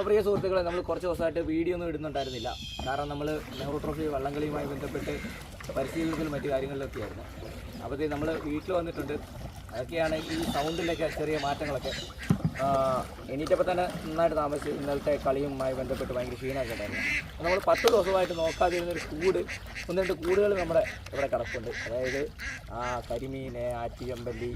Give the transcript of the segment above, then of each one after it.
അപ്പോൾ പ്രിയ സുഹൃത്തുക്കളെ നമ്മൾ കുറച്ച് ദിവസമായിട്ട് വീഡിയോ ഒന്നും ഇടുന്നുണ്ടായിരുന്നില്ല. കാരണം നമ്മൾ നെഹ്റു ട്രോഫി വള്ളംകളിയുമായി ബന്ധപ്പെട്ട് പരിശീലനത്തിലും മറ്റു കാര്യങ്ങളിലൊക്കെ ആയിരുന്നു അപ്പോഴത്തേക്ക് നമ്മൾ വീട്ടിൽ വന്നിട്ടുണ്ട്. അതൊക്കെയാണ് ഈ സൗണ്ടിലൊക്കെ ചെറിയ മാറ്റങ്ങളൊക്കെ. എണീറ്റപ്പോൾ തന്നെ നന്നായിട്ട് താമസിച്ച് ഇന്നലത്തെ കളിയുമായി ബന്ധപ്പെട്ട് ഭയങ്കര ക്ഷീണമൊക്കെ ഉണ്ടായിരുന്നു നമ്മൾ പത്ത് ദിവസമായിട്ട് നോക്കാതിരുന്ന ഒരു കൂട് ഒന്ന് രണ്ട് കൂടുകൾ നമ്മുടെ ഇവിടെ കിടപ്പുണ്ട്. അതായത് ആ, കരിമീൻ ആറ്റിയമ്പല്ലി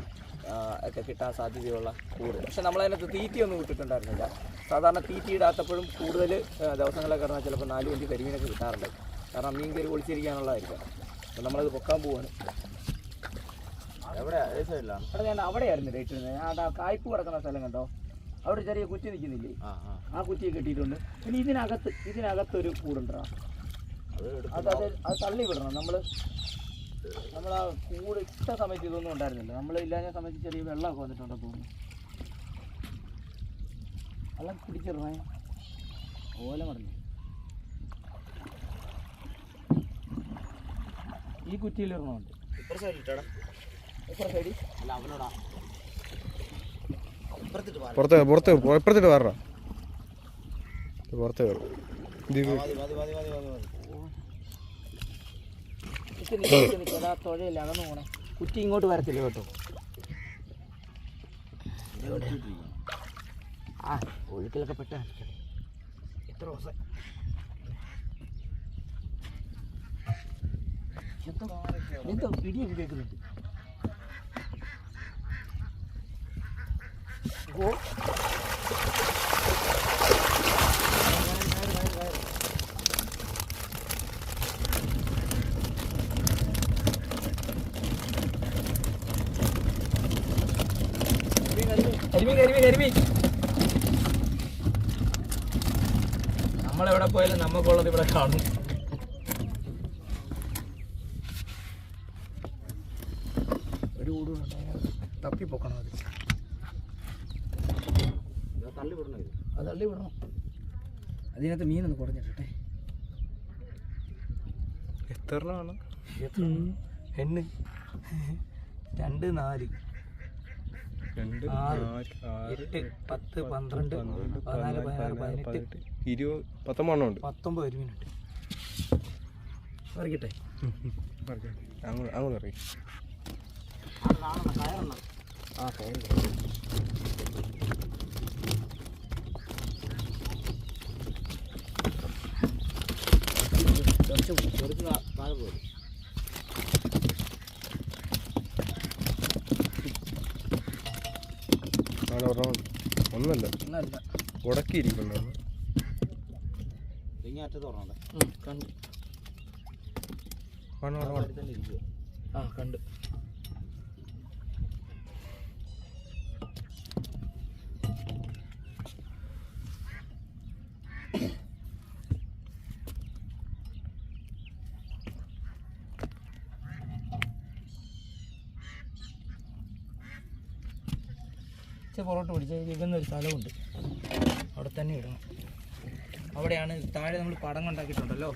ഒക്കെ കിട്ടാൻ സാധ്യതയുള്ള കൂട്. പക്ഷെ നമ്മളതിനകത്ത് തീറ്റയൊന്നും ഇട്ടിട്ടുണ്ടായിരുന്നില്ല. സാധാരണ തീറ്റി ഇടാത്തപ്പോഴും കൂടുതൽ ദിവസങ്ങളൊക്കെ കിടന്നാൽ ചിലപ്പോൾ നാലു അഞ്ച് കരിമീനൊക്കെ കിട്ടാറുണ്ട്. കാരണം മീൻ കയറി ഒളിച്ചിരിക്കാനുള്ളതായിരിക്കും അപ്പോൾ നമ്മളത് പൊക്കാൻ പോവാണ്. അവിടെ ഞാൻ അവിടെയായിരുന്നു ഇട്ടിരുന്നത് ആ കായ്പ് കിടക്കുന്ന സ്ഥലം കണ്ടോ? അവിടെ ചെറിയ കുറ്റി നിൽക്കുന്നില്ലേ? ആ കുറ്റിയെ കെട്ടിയിട്ടുണ്ട്. പിന്നെ ഇതിനകത്ത് ഇതിനകത്തൊരു കൂടുണ്ടോ അത് അത് അത് തള്ളി വിടണം. നമ്മൾ നമ്മൾ ആ കൂട് ഇട്ട സമയത്ത് ഇതൊന്നും ഉണ്ടായിരുന്നില്ല. നമ്മൾ ഇല്ലാഞ്ഞ സമയത്ത് ചെറിയ വെള്ളമൊക്കെ വന്നിട്ടുണ്ടോ തോന്നുന്നു. വെള്ളം പിടിച്ചിടണേ ഓല മടങ്ങി ഈ കുറ്റിയിൽ ഇടണമുണ്ട് ഇപ്പുറ പുറത്ത് പുറത്ത് ഇപ്പുറത്തിട്ട് വേറെ പുറത്ത് കയറും തുഴയില്ല അകന്നു പോണേ കുറ്റി ഇങ്ങോട്ട് വരത്തില്ല കേട്ടോ ആ ഒഴുക്കിലൊക്കെ പെട്ട എത്ര ദിവസം എന്തോ പിടിയൊക്കെ കേൾക്കുന്നുണ്ട്. നമ്മളെവിടെ പോയാലും നമുക്കുള്ളത് ഇവിടെ കാണും. ഒരു കൂടുണ്ട് തപ്പി പൊക്കണം അത് ഇത് തള്ളി വിടണം വിടണം അതിനകത്ത് മീനൊന്ന് കുറഞ്ഞിട്ടെ എത്ര എണ്ണ്. രണ്ട് നാല്. രണ്ട് ആറ്, നാല് ആറ് എട്ട് പത്ത് പന്ത്രണ്ട് പതിനാല് പതിനാറ് പതിനെട്ട്. ഇരുപത് പത്തൊമ്പതെണ്ണം ഉണ്ട്. പത്തൊമ്പത് ഒരു മിനിറ്റ് പറിക്കട്ടെ അങ്ങോട്ട് ആ കയറി കുറച്ച് കുറച്ച് താ- താഴെ പോയി നാളെ ഒരെണ്ണം ഒന്നല്ല. ഒന്നല്ല. ഉടക്കിയിരിക്കുന്നു. ഇങ്ങേ അറ്റത്ത് പറഞ്ഞോട്ടെ ഉം, കണ്ടു. ആ കണ്ടു. ഇച്ചിരി പുറകോട്ട് പിടിച്ച് ഇരിക്കുന്ന ഒരു സ്ഥലമുണ്ട്. അവിടെ തന്നെ ഇടണം. അവിടെയാണ് താഴെ നമ്മൾ പടം ഉണ്ടാക്കിയിട്ടുണ്ടല്ലോ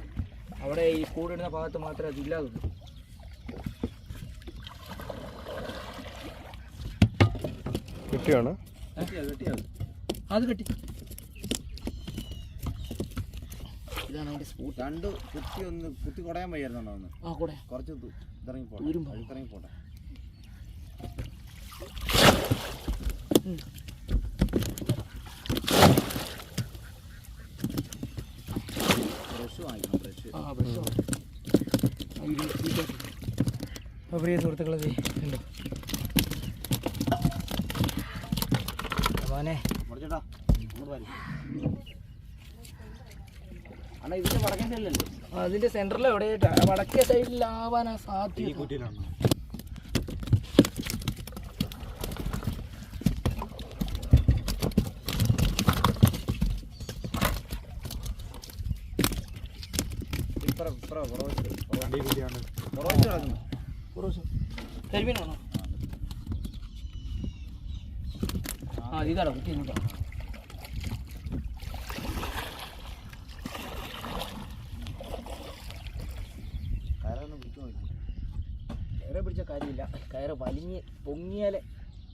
അവിടെ ഈ കൂടിടുന്ന ഭാഗത്ത് മാത്രമേ അതില്ലാതുള്ളൂ കെട്ടിയാണ്? അത് കെട്ടി. ഇതാണ് അതിന്റെ സ്പൂട്ട് രണ്ട് കുത്തി ഒന്ന് കുത്തി കുടയാൻ വയ്യായിരുന്നു ഒന്ന് ആ കൂടെ കുറച്ച് ഇറങ്ങി പോട്ടെ. ഇറങ്ങി പോട്ടെ അപ്പോൾ പ്രിയ സുഹൃത്തുക്കളത് ഉണ്ടോ സൈഡിലല്ലേ അതിന്റെ സെന്ററിൽ എവിടെയായിട്ടാ വടക്കേ സൈഡിലാവാനാ സാധ്യത കുറ്റിയിലാണ് ഇപ്പറ ഇപ്പറ കിടക്കുന്നു കുറച്ച് ആ ഇതാണോ നോക്കി കയറെ പിടിച്ച കാര്യമില്ല കയറ് വലിഞ്ഞ് പൊങ്ങിയാലേ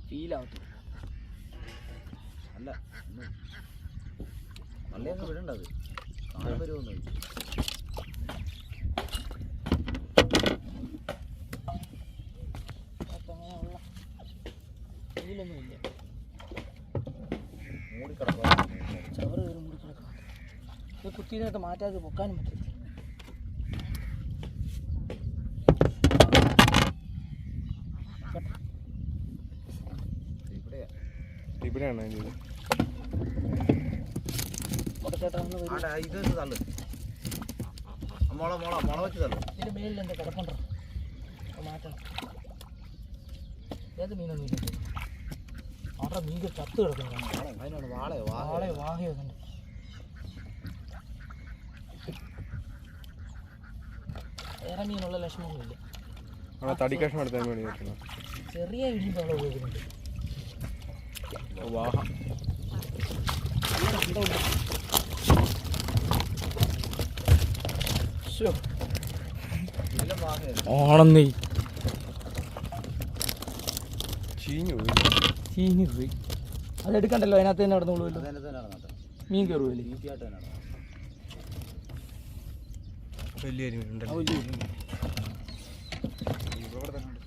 ഫീലാവത്തു അല്ല പള്ളിയൊക്കെ വിടണ്ടത് കാണാൻ വരുമോന്ന് കിടക്കുക ചവറ് കയറി മൂടി കിടക്കണം ഇത് കുത്തിനകത്ത് മാറ്റാതെ പൊക്കാനും പറ്റില്ല ഇവിടെയാ ഇവിടെയാണ് ഇത്. തള്ളു? മുള മുള മുള വെച്ച് തള്ളു. ഇതിന്റെ മേലിൽ എന്താ കിടപ്പുണ്ടോ? മാറ്റണം. ഏത് മീനൊന്നും ഇല്ല. അവിടെ മീൻ ചത്ത് കിടക്കുന്നു. വാള അതിനാണ് വാളെ വാള. വാളെ വാഹയോ കണ്ട് വേറെ മീനുള്ള ലക്ഷണമൊന്നുമില്ല. തടി കഷ്ണം എടുത്താൽ വേണ്ടി ചെറിയ അവിടെ ഉപയോഗിക്കുന്നുണ്ട്. വാഹ. ആണെന്നേ. ചീഞ്ഞു പോയി. ചീഞ്ഞു പോയി. അതെടുക്കണ്ടല്ലോ അതിനകത്ത് തന്നെ നടന്നോളൂല്ലോ മീൻ കയറുമല്ലേ വലിയ ഇവിടെ തന്നെ ഉണ്ട്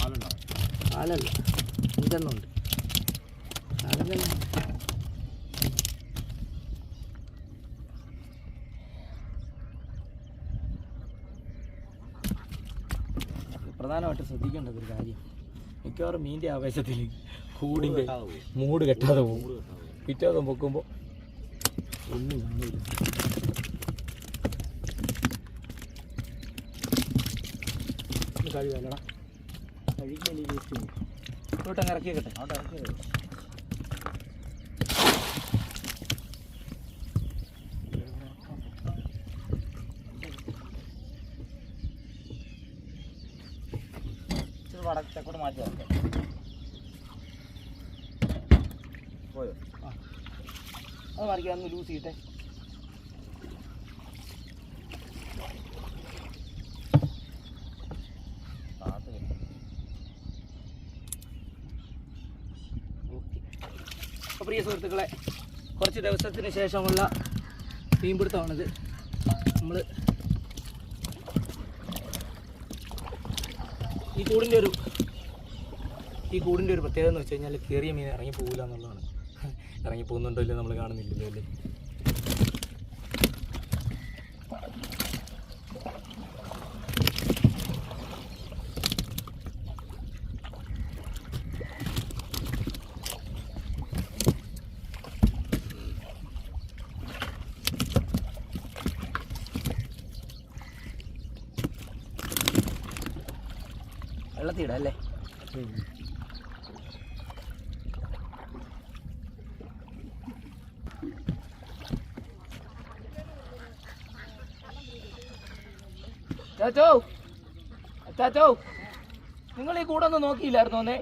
ആളുണ്ടോ കാലല്ല അഞ്ചെണ്ണമുണ്ട്. കാലല്ല പ്രധാനമായിട്ട് ശ്രദ്ധിക്കേണ്ടത് ഒരു കാര്യം. മിക്കവാറും മീന്റെ ആവേശത്തിൽ കൂടിന്റെ മൂട് കെട്ടാതെ പോകും. പിറ്റേ ദിവസം പൊക്കുമ്പോൾ ഒന്നും കാണില്ല കഴിവല്ലടാ പോകും ഇങ്ങോട്ടങ്ങ് ഇറക്കിയേക്കട്ടെ അവിടെ ഇറക്കിയത് ഇച്ചിരി വടക്ക് തെക്കോട്ട് മാറ്റി വെക്കാം പോയോ അത് മറിക്കാൻ ഒന്ന് ലൂസ് ചെയ്യട്ടെ അപ്പോൾ പ്രിയ സുഹൃത്തുക്കളെ കുറച്ച് ദിവസത്തിന് ശേഷമുള്ള മീൻപിടുത്തമാണിത് നമ്മൾ ഈ കൂടിന്റെ ഒരു ഈ കൂടിന്റെ ഒരു പ്രത്യേകത എന്ന് വെച്ച് കഴിഞ്ഞാൽ കയറിയ മീൻ ഇറങ്ങി പോകില്ല എന്നുള്ളതാണ്. ഇറങ്ങി പോകുന്നുണ്ടോ ഇല്ലേ നമ്മൾ കാണുന്നില്ലല്ലോ അല്ലേ? വെള്ളത്തിയിടാം അല്ലേ ചാച്ചോ ചാച്ചോ നിങ്ങൾ ഈ കൂടെ ഒന്നും നോക്കിയില്ലായിരുന്നോ ഒന്നേ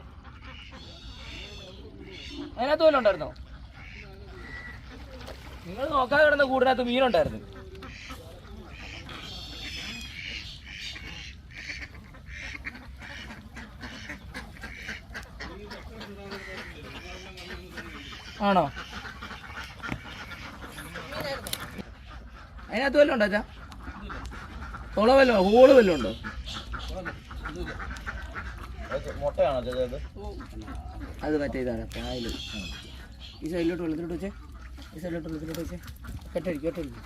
അതിനകത്ത് വല്ലതും ഉണ്ടായിരുന്നോ? നിങ്ങൾ നോക്കാതെ കിടന്ന കൂടിനകത്ത് മീനുണ്ടായിരുന്നു. ആണോ? അതിനകത്ത് വല്ലതും ഉണ്ടോ അച്ഛാ? തുള വല്ലതും ഹോൾ വല്ലതും ഉണ്ടോ? അത് മറ്റേ ഇതാണ് പായൽ. ഈ സൈഡിലോട്ട് വെള്ളത്തിലോട്ട് വെച്ചേ. ഈ സൈഡിലോട്ട് വെള്ളത്തിലോട്ട് വെച്ചേ. കെട്ടടിക്കും കെട്ടടിക്കും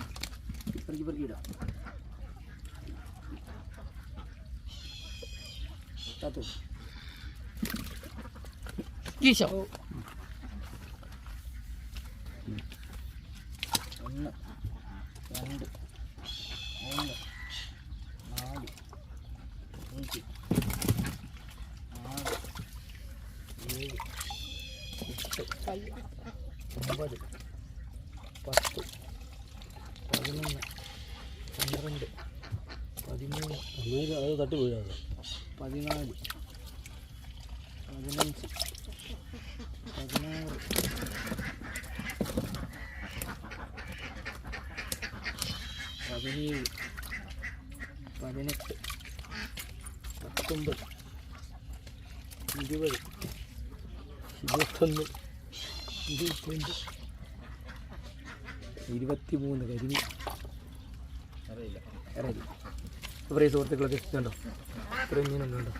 പെറുക്കി പെറുക്കി ഇടാം. താത്തു ഈശോ ഒന്ന് രണ്ട് മൂന്ന് നാല് അഞ്ച് ആറ് ഏഴ് എട്ട് ഒമ്പത് പത്ത് പതിനൊന്ന് പന്ത്രണ്ട് പതിമൂന്ന് അത് തട്ടി വീഴാതെ പതിനാല് പതിനഞ്ച് പതിനാറ് പതിനേഴ് പതിനെട്ട് പത്തൊമ്പത് ഇരുപത് ഇരുപത്തൊന്ന് ഇരുപത്തിരണ്ട് ഇരുപത്തിമൂന്ന് കരിമീൻ. അറിയില്ല പ്രിയ സുഹൃത്തുക്കളൊക്കെ ഇഷ്ടമുണ്ടോ ഇത്രയും മീനൊന്നും ഉണ്ടോ?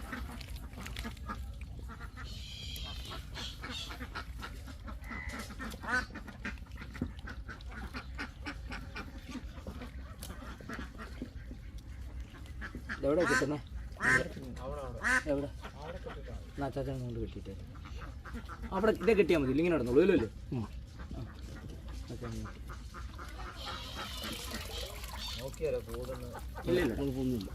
എവിടെ കിട്ടുന്നേ? എവിടെ? എന്നാ ചാച്ചാൻ കൊണ്ട് കിട്ടിയിട്ട് അവിടെ ഇതേ കിട്ടിയാൽ മതി ഇങ്ങനെ നടന്നോളൂ ഇല്ലല്ലോ ഇല്ല ഇല്ല. കുഴപ്പമൊന്നുമില്ല.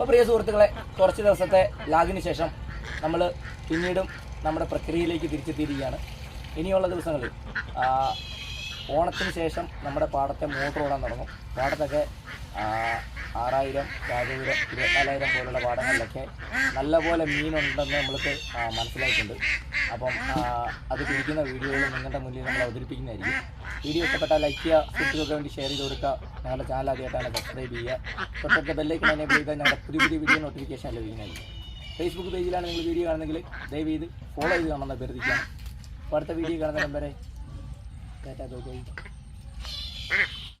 അപ്പോൾ പ്രിയ സുഹൃത്തുക്കളെ കുറച്ച് ദിവസത്തെ ലാഗിന് ശേഷം നമ്മൾ പിന്നീടും നമ്മുടെ പ്രക്രിയയിലേക്ക് തിരിച്ചെത്തിയിരിക്കുകയാണ്. ഇനിയുള്ള ദിവസങ്ങളിൽ ഓണത്തിന് ശേഷം നമ്മുടെ പാടത്തെ മോട്ടർ ഓടാൻ തുടങ്ങും. പാടത്തൊക്കെ ആറായിരം രാജപുരം ഇരുപത്തിനാലായിരം പോലുള്ള പാടങ്ങളിലൊക്കെ നല്ലപോലെ മീനുണ്ടെന്ന് നമ്മൾക്ക് മനസ്സിലായിട്ടുണ്ട്. അപ്പം അത് പിടിക്കുന്ന വീഡിയോകൾ നിങ്ങളുടെ മുന്നിൽ നമ്മൾ അവതരിപ്പിക്കുന്നതായിരിക്കും. വീഡിയോ ഇഷ്ടപ്പെട്ടാൽ ലൈക്ക് ചെയ്യുക സുഹൃത്തുക്കൾക്ക് വേണ്ടി ഷെയർ ചെയ്ത് കൊടുക്കുക. ഞങ്ങളുടെ ചാനൽ ആദ്യമായിട്ടാണ് സബ്സ്ക്രൈബ് ചെയ്യുക. തൊട്ടടുത്ത ബെല്ലൈക്കൺ എനേബിൾ ചെയ്താൽ ഞങ്ങളുടെ പുതിയ പുതിയ വീഡിയോ നോട്ടിഫിക്കേഷൻ ലഭിക്കുന്നതായിരിക്കും. ഫേസ്ബുക്ക് പേജിലാണ് നിങ്ങൾ വീഡിയോ കാണുന്നെങ്കിൽ ദയവ് ചെയ്ത് ഫോളോ ചെയ്ത് കാണുന്ന അഭ്യർത്ഥിക്കുകയാണ് അപ്പോൾ അടുത്ത വീഡിയോ കാണുന്ന നമ്പരെ ടാറ്റാ